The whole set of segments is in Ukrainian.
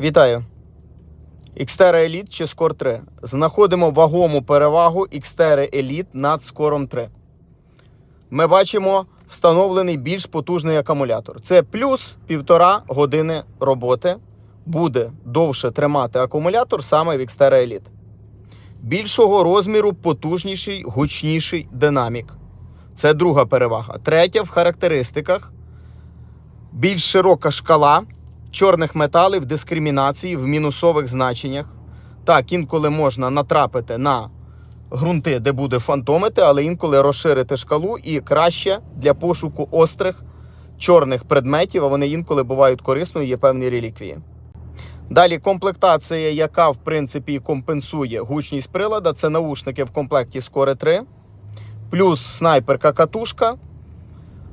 Вітаю! Xterra Elite чи Score 3. Знаходимо вагому перевагу Xterra Elite над Score 3. Ми бачимо встановлений більш потужний акумулятор. Це плюс півтора години роботи. Буде довше тримати акумулятор саме в Xterra Elite. Більшого розміру потужніший, гучніший динамік. Це друга перевага. Третя в характеристиках. Більш широка шкала чорних металів, дискримінації в мінусових значеннях. Так, інколи можна натрапити на ґрунти, де буде фантомити, але інколи розширити шкалу і краще для пошуку острих чорних предметів, а вони інколи бувають корисною, є певні реліквії. Далі комплектація, яка в принципі компенсує гучність прилада, це наушники в комплекті Score 3, плюс снайперка катушка.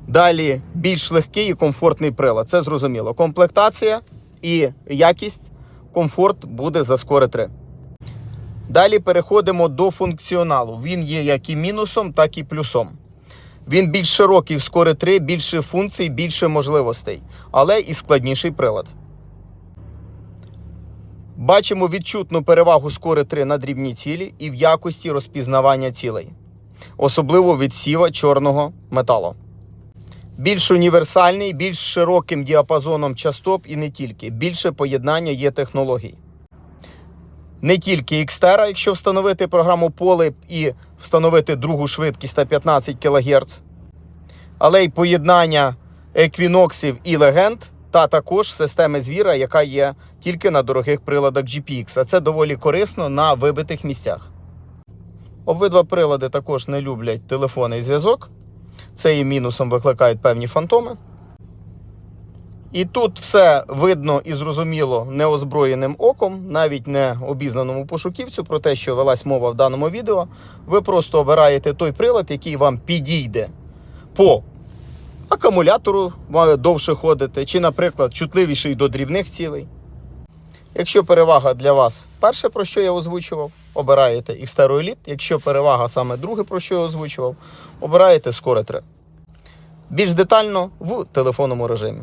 Далі більш легкий і комфортний прилад. Це зрозуміло. Комплектація і якість, комфорт буде за Score 3. Далі переходимо до функціоналу. Він є як і мінусом, так і плюсом. Він більш широкий в Score 3, більше функцій, більше можливостей, але і складніший прилад. Бачимо відчутну перевагу Score 3 на дрібні цілі і в якості розпізнавання цілей, особливо від сіва чорного металу. Більш універсальний, більш широким діапазоном частот і не тільки. Більше поєднання є технологій. Не тільки Xterra, якщо встановити програму поле і встановити другу швидкість та 15 кГц, але й поєднання еквіноксів і легенд, та також системи звіра, яка є тільки на дорогих приладах GPX. А це доволі корисно на вибитих місцях. Обидва прилади також не люблять телефонний зв'язок. Це і мінусом викликають певні фантоми. І тут все видно і зрозуміло неозброєним оком, навіть не обізнаному пошуківцю про те, що велась мова в даному відео. Ви просто обираєте той прилад, який вам підійде по акумулятору, довше ходити, чи, наприклад, чутливіший до дрібних цілей. Якщо перевага для вас перше, про що я озвучував, обираєте Xterra Elite. Якщо перевага саме друге, про що я озвучував, обираєте Score 3. Більш детально в телефонному режимі.